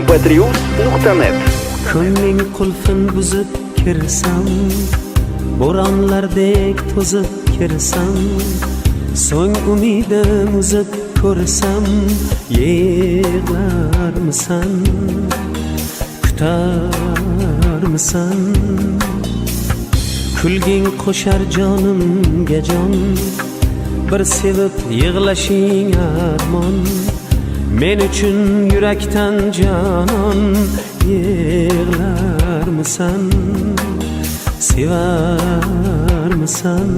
mp3.net ko'ngling qulfin buzib kirsam bo'ronlardek to'zib kirsam so'ng umidim uzib ko'rsam yig'larmisan kutarmisan? Kulging qo'shar jonimga jon bir sevib yig'lashing armon. Men uchun yurakdan jonon yig'larmisan sevarmisan